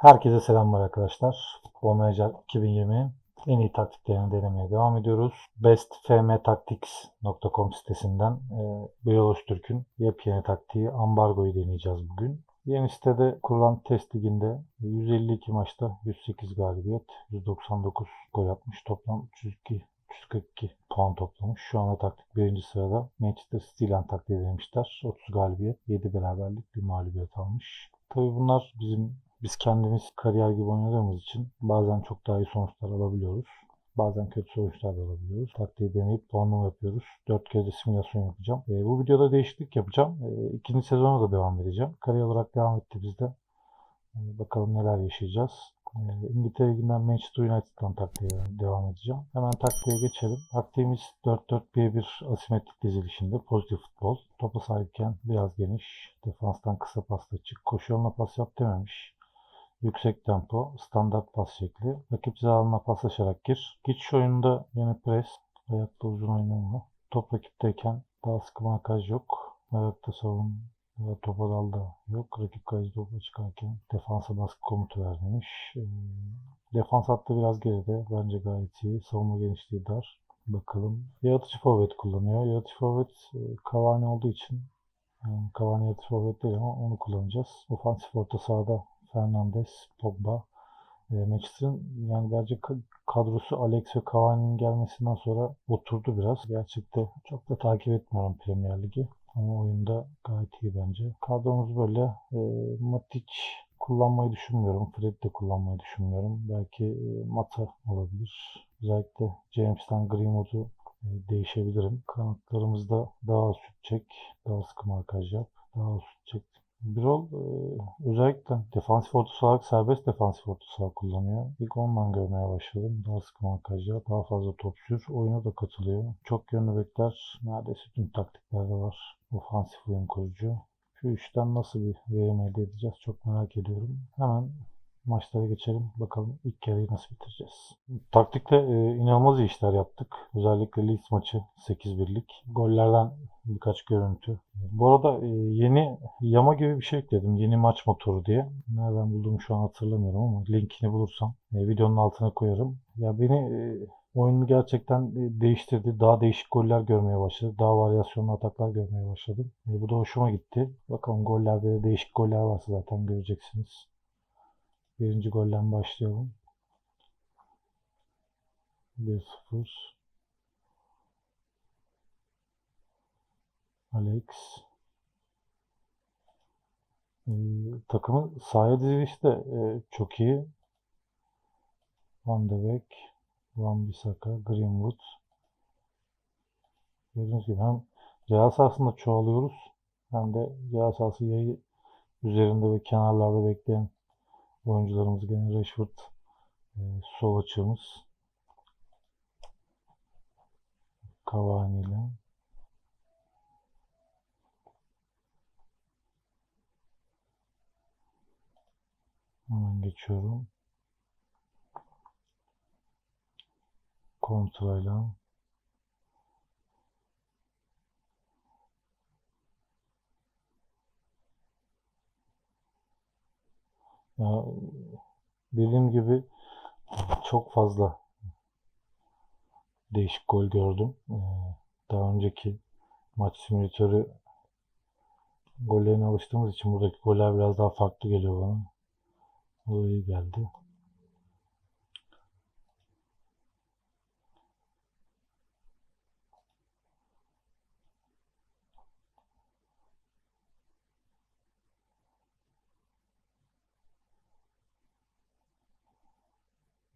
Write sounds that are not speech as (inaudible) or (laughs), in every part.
Herkese selamlar arkadaşlar. Futbol Manager 2020'nin en iyi taktiklerini denemeye devam ediyoruz. bestfmtactics.com sitesinden e, Birol Öztürk'ün yepyeni taktiği ambargoyu deneyeceğiz bugün. Yeni sitede kurulan test liginde 152 maçta 108 galibiyet, 199 gol atmış. Toplam 302 342 puan toplamış. Şu anda taktik birinci sırada. Manchester City ile taktiği denemişler. 30 galibiyet, 7 beraberlik, bir mağlubiyet almış. Tabii bunlar bizim biz kendimiz kariyer gibi oynadığımız için bazen çok daha iyi sonuçlar alabiliyoruz. Bazen kötü sonuçlar da alabiliyoruz. Taktiği deneyip puanlama yapıyoruz. 4 kez de simülasyon yapacağım. E, bu videoda değişiklik yapacağım. E, ikinci sezona da devam edeceğim. Kariyer olarak devam etti bizde. E, bakalım neler yaşayacağız. E, İngiltere Ligi'nden Manchester United'dan taktiğe devam edeceğim. Hemen taktiğe geçelim. Taktiğimiz 4-4-1-1 asimetrik dizilişinde pozitif futbol. Topa sahipken biraz geniş. Defanstan kısa pasla çık. Koşu yoluna pas yap dememiş. Yüksek tempo, standart pas şekli. Rakip zahalına paslaşarak gir. Geçiş oyununda yine pres, ayakta uzun oynama. Top rakipteyken daha sıkı markaj yok. Ayakta savun veya topa dalda yok. Rakip kaleci topa çıkarken defansa baskı komutu ver. Ee, defans hattı biraz geride. Bence gayet iyi. Savunma genişliği dar. Bakalım. Yaratıcı forvet kullanıyor. Yaratıcı forvet e, Cavani olduğu için yani Cavani yaratıcı forvet değil ama onu kullanacağız. Ofansif orta sahada Fernandes, Pogba. E, Manchester'ın yani bence ka- kadrosu Alex ve Cavani'nin gelmesinden sonra oturdu biraz. Gerçekte çok da takip etmiyorum Premier Ligi. Ama oyunda gayet iyi bence. Kadromuz böyle. E, Matic kullanmayı düşünmüyorum. Fred de kullanmayı düşünmüyorum. Belki e, Mata olabilir. Özellikle James'ten Greenwood'u e, değişebilirim. Kanatlarımızda daha az şut çek, daha sıkı markaj yap, daha az şut çek. Birol e, özellikle defansif orta saha, serbest defansif orta saha kullanıyor. İlk ondan görmeye başladım. Daha sıkı markaj yap, daha fazla top sür. Oyuna da katılıyor. Çok yönlü bekler. Neredeyse tüm taktiklerde var. Ofansif oyun kurucu. Şu üçten nasıl bir verim elde edeceğiz çok merak ediyorum. Hemen maçlara geçelim. Bakalım ilk yarıyı nasıl bitireceğiz. Taktikte e, inanılmaz iyi işler yaptık. Özellikle Leeds maçı 8-1'lik. Gollerden birkaç görüntü. Bu arada e, yeni yama gibi bir şey ekledim. Yeni maç motoru diye. Nereden bulduğumu şu an hatırlamıyorum ama linkini bulursam e, videonun altına koyarım. Ya beni e, oyunu gerçekten e, değiştirdi. Daha değişik goller görmeye başladım. Daha varyasyonlu ataklar görmeye başladım. E, bu da hoşuma gitti. Bakalım gollerde de değişik goller varsa zaten göreceksiniz. Birinci golden başlayalım. 1-0. Alex. Ee, takımın sahaya dizilişi de e, çok iyi. Van de Beek, Van Bissaka, Greenwood. Gördüğünüz gibi hem ceza sahasında çoğalıyoruz hem de ceza sahası üzerinde ve kenarlarda bekleyen oyuncularımız gene Rashford e, sol açığımız. Cavani ile. Hemen geçiyorum. Kontrayla dediğim gibi çok fazla değişik gol gördüm. Ee, Daha önceki maç simülatörü gollerine alıştığımız için buradaki goller biraz daha farklı geliyor bana. O iyi geldi.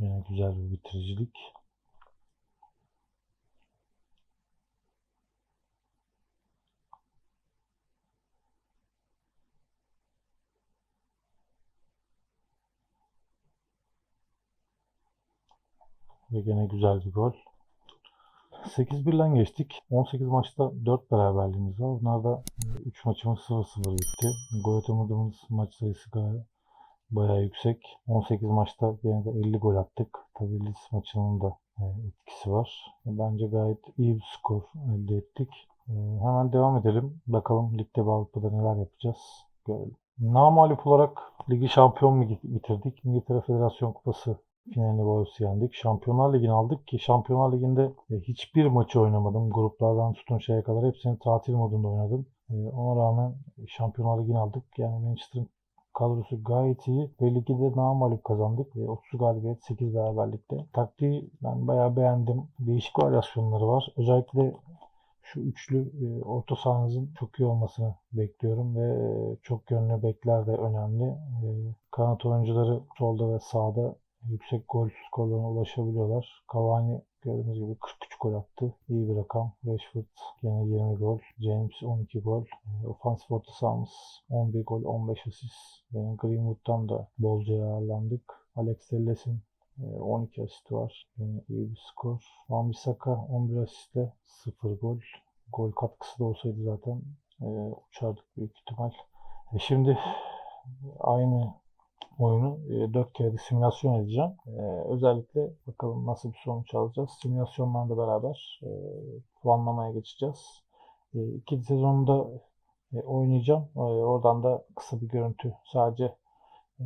Yine güzel bir bitiricilik. Ve gene güzel bir gol. 8-1'den geçtik. 18 maçta 4 beraberliğimiz var. Bunlarda 3 maçımız 0-0 bitti. Gol atamadığımız maç sayısı gayet bayağı yüksek. 18 maçta gene de 50 gol attık. Tabii Leeds maçının da e, etkisi var. Bence gayet iyi bir skor elde ettik. E, hemen devam edelim. Bakalım ligde ve Avrupa'da neler yapacağız. Görelim. Namalip olarak Ligi şampiyon mu bitirdik? İngiltere Federasyon Kupası finalini Wolves'u yendik. Şampiyonlar Ligi'ni aldık ki Şampiyonlar Ligi'nde e, hiçbir maçı oynamadım. Gruplardan tutun şeye kadar hepsini tatil modunda oynadım. Ona rağmen Şampiyonlar Ligi'ni aldık. Yani Manchester'ın kadrosu gayet iyi ve ligde namalip kazandık. E, 30 galibiyet, 8 beraberlikte. Taktiği ben bayağı beğendim. Değişik varyasyonları var. Özellikle şu üçlü e, orta sahanızın çok iyi olmasını bekliyorum ve e, çok yönlü bekler de önemli. E, kanat oyuncuları solda ve sağda yüksek gol skorlarına ulaşabiliyorlar. Cavani gördüğünüz gibi 43 gol attı. İyi bir rakam. Rashford gene 20 gol. James 12 gol. E, ofansif orta sahamız 11 gol, 15 asist. Yine Greenwood'dan da bolca yararlandık. Alex Telles'in e, 12 asist var. Yine iyi bir skor. Van Bissaka 11 asistle 0 gol. Gol katkısı da olsaydı zaten e, uçardık büyük ihtimal. E, şimdi aynı oyunu e, 4 kere simülasyon edeceğim. E, özellikle bakalım nasıl bir sonuç alacağız. Simülasyonlarla beraber e, puanlamaya geçeceğiz. E, ikinci sezonda e, oynayacağım. E, oradan da kısa bir görüntü sadece e,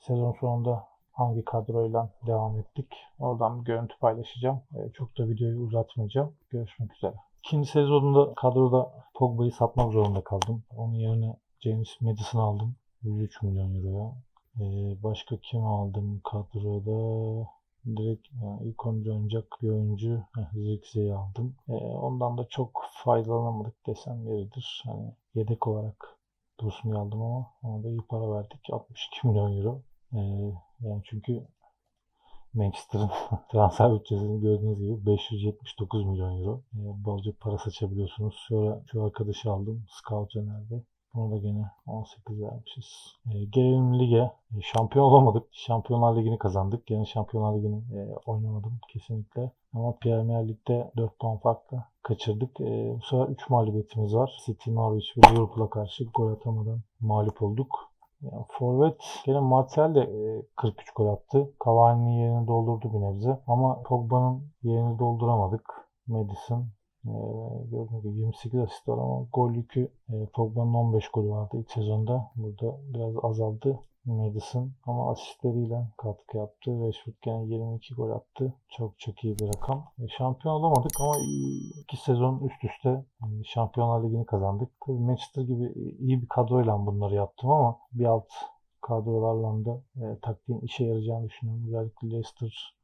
sezon sonunda hangi kadroyla devam ettik. Oradan bir görüntü paylaşacağım. E, çok da videoyu uzatmayacağım. Görüşmek üzere. İkinci sezonunda kadroda Pogba'yı satmak zorunda kaldım. Onun yerine James Madison aldım. 103 milyon euroya. Ee, başka kim aldım kadroda? Direkt yani ilk 11 oynayacak bir oyuncu heh, Zirkze'yi aldım. Ee, ondan da çok faydalanamadık desem yeridir. Hani yedek olarak Dursun'u aldım ama ona da iyi para verdik. 62 milyon euro. Ee, yani çünkü Manchester'ın (laughs) transfer bütçesini gördüğünüz gibi 579 milyon euro. Ee, bolca para saçabiliyorsunuz. Sonra şu arkadaşı aldım. Scout önerdi. Bunu da gene 18 vermişiz. E, gelelim lige. E, şampiyon olamadık. Şampiyonlar Ligi'ni kazandık. Gene Şampiyonlar Ligi'ni e, oynamadım kesinlikle. Ama Premier Lig'de 4 puan farkla kaçırdık. E, bu sefer 3 mağlubiyetimiz var. City, Norwich ve Liverpool'a karşı gol atamadan mağlup olduk. Yani forvet gene Martial de e, 43 gol attı. Cavani'nin yerini doldurdu bir nebze. Ama Pogba'nın yerini dolduramadık. Madison ee, gördüğünüz gibi 28 asist var ama gol yükü e, Pogba'nın 15 golü vardı ilk sezonda. Burada biraz azaldı Madison ama asistleriyle katkı yaptı. Rashford gene 22 gol attı. Çok çok iyi bir rakam. E, şampiyon olamadık ama iki sezon üst üste e, Şampiyonlar Ligi'ni kazandık. Tabii Manchester gibi iyi bir kadroyla bunları yaptım ama bir alt kadrolarla da e, taktiğin işe yarayacağını düşünüyorum. Özellikle Leicester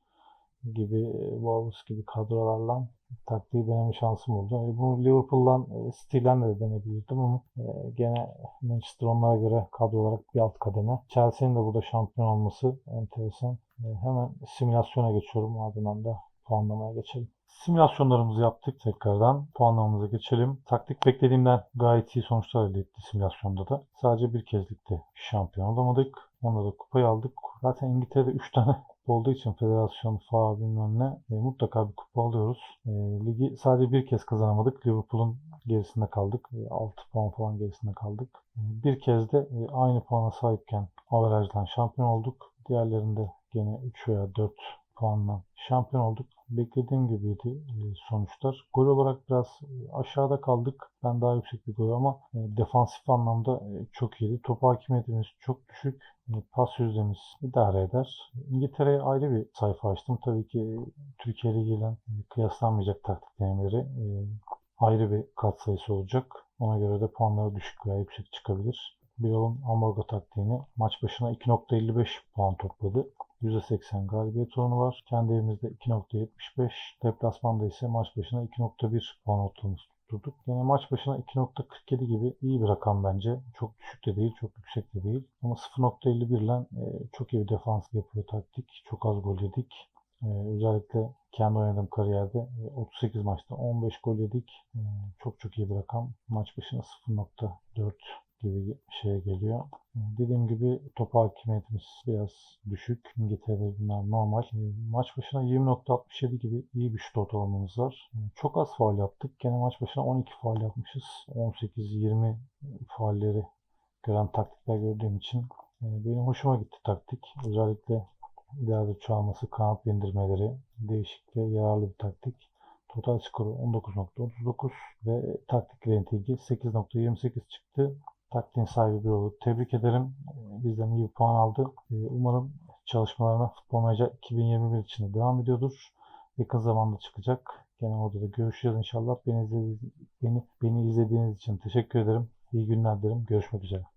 gibi, e, Wolves gibi kadrolarla taktiği deneme şansım oldu. E, bunu Liverpool'dan, e, City'den de denebilirdim ama e, gene Manchester onlara göre kadro olarak bir alt kademe. Chelsea'nin de burada şampiyon olması enteresan. E, hemen simülasyona geçiyorum. Ardından da puanlamaya geçelim. Simülasyonlarımızı yaptık tekrardan. Puanlamamıza geçelim. Taktik beklediğimden gayet iyi sonuçlar elde etti simülasyonda da. Sadece bir kezlikte şampiyon olamadık. Onda da kupayı aldık. Zaten İngiltere'de 3 tane olduğu için federasyon falan bilmem ne e, mutlaka bir kupa alıyoruz. E, ligi sadece bir kez kazanamadık. Liverpool'un gerisinde kaldık. E, 6 puan falan gerisinde kaldık. E, bir kez de e, aynı puana sahipken averajdan şampiyon olduk. Diğerlerinde gene 3 veya 4 puanla şampiyon olduk. Beklediğim gibiydi e, sonuçlar. Gol olarak biraz e, aşağıda kaldık. Ben daha yüksek bir gol ama e, defansif anlamda çok iyiydi. Top hakimiyetimiz çok düşük. Pas yüzdemiz idare eder. İngiltere'ye ayrı bir sayfa açtım. Tabii ki Türkiye Ligi ile e, kıyaslanmayacak taktik denemeleri ayrı bir katsayısı olacak. Ona göre de puanları düşük veya yüksek çıkabilir. Bir yolun ambargo taktiğini maç başına 2.55 puan topladı. %80 galibiyet oranı var. Kendi evimizde 2.75. Deplasmanda ise maç başına 2.1 puan ortalaması tutturduk. Yine maç başına 2.47 gibi iyi bir rakam bence. Çok düşük de değil, çok yüksek de değil. Ama 0.51 ile e, çok iyi bir defans yapıyor taktik. Çok az gol yedik. E, özellikle kendi oynadığım kariyerde e, 38 maçta 15 gol yedik. E, çok çok iyi bir rakam. Maç başına 0.4 gibi bir şeye geliyor. E, Dediğim gibi top hakimiyetimiz biraz düşük. İngiltere'de bunlar normal. E, Maç başına 20.67 gibi iyi bir şut ortalamamız var. E, Çok az faul yaptık. Gene maç başına 12 faul yapmışız. 18-20 faulleri gören taktikler gördüğüm için e, benim hoşuma gitti taktik. Özellikle ileride çoğalması, kanat bindirmeleri değişik ve yararlı bir taktik. Total skoru 19.39 ve taktik ratingi 8.28 çıktı. Taktiğin sahibi biri oldu. Tebrik ederim. Ee, Bizden iyi bir puan aldı. Ee, Umarım çalışmalarına Futbol Menajer 2021 için de devam ediyordur. Yakın zamanda çıkacak. Gene orada da görüşeceğiz inşallah. Beni izlediğiniz, beni, beni izlediğiniz için teşekkür ederim. İyi günler dilerim. Görüşmek üzere.